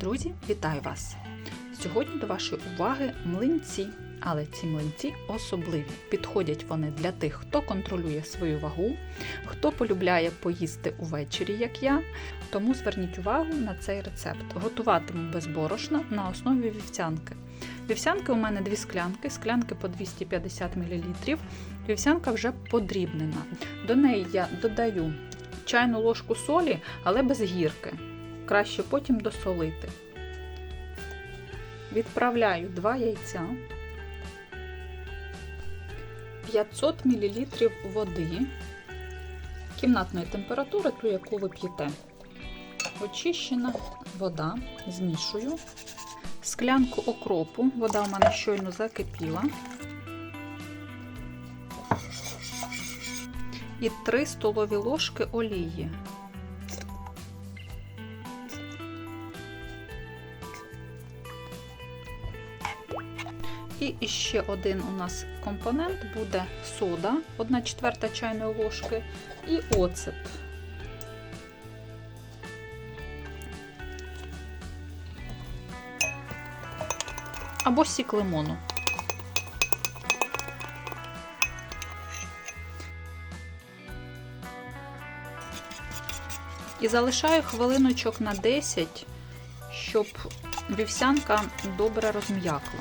Друзі, вітаю вас! Сьогодні до вашої уваги млинці. Але ці млинці особливі. Підходять вони для тих, хто контролює свою вагу, хто полюбляє поїсти увечері, як я. Тому зверніть увагу на цей рецепт. Готуватиму без борошна на основі вівсянки. Вівсянки у мене дві склянки, склянки по 250 мл. Вівсянка вже подрібнена. До неї я додаю чайну ложку солі, але без гірки. Краще потім досолити. Відправляю 2 яйця, 500 мл води кімнатної температури, ту, яку ви п'єте. Очищена вода, змішую. Склянку окропу, вода у мене щойно закипіла. І 3 столові ложки олії. І ще один у нас компонент буде сода, 1 четверта чайної ложки, і оцет. Або сік лимону. І залишаю хвилиночок на 10, щоб вівсянка добре розм'якла.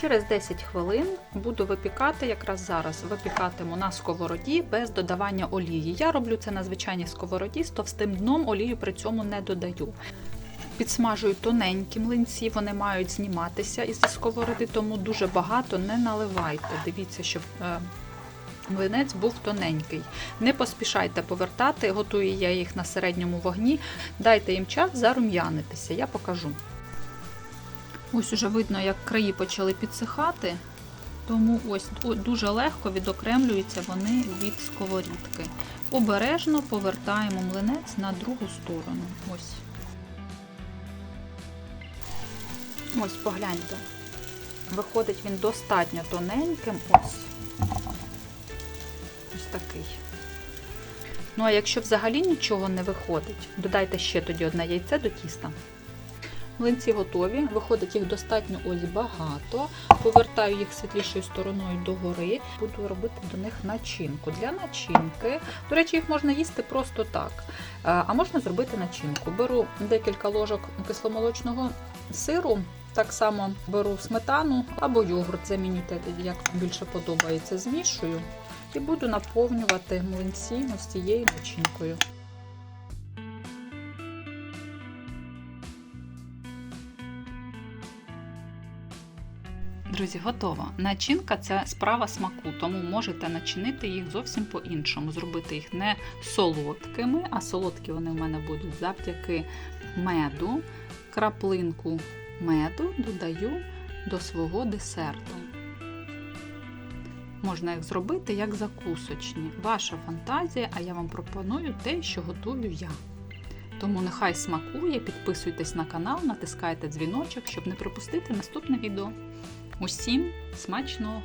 Через 10 хвилин буду випікати, якраз зараз випікатиму на сковороді без додавання олії. Я роблю це на звичайній сковороді з товстим дном, олію при цьому не додаю. Підсмажую тоненькі млинці, вони мають зніматися із сковороди, тому дуже багато не наливайте. Дивіться, щоб е, млинець був тоненький. Не поспішайте повертати, готую я їх на середньому вогні. Дайте їм час зарум'янитися, я покажу. Ось уже видно, як краї почали підсихати, тому ось дуже легко відокремлюються вони від сковорідки. Обережно повертаємо млинець на другу сторону. Ось. Ось, погляньте. Виходить він достатньо тоненьким. Ось. Ось такий. Ну, а якщо взагалі нічого не виходить, додайте ще тоді одне яйце до тіста. Млинці готові, виходить їх достатньо ось багато. Повертаю їх світлішою стороною догори, буду робити до них начинку. Для начинки, до речі, їх можна їсти просто так. А можна зробити начинку. Беру декілька ложок кисломолочного сиру, так само беру сметану або йогурт, замінюйте, як більше подобається, змішую і буду наповнювати млинці ось цією начинкою. Друзі, готово. Начинка це справа смаку, тому можете начинити їх зовсім по-іншому. Зробити їх не солодкими, а солодкі вони в мене будуть завдяки меду. Краплинку меду додаю до свого десерту. Можна їх зробити як закусочні. Ваша фантазія, а я вам пропоную те, що готую я. Тому нехай смакує, підписуйтесь на канал, натискайте дзвіночок, щоб не пропустити наступне відео. Усім смачного!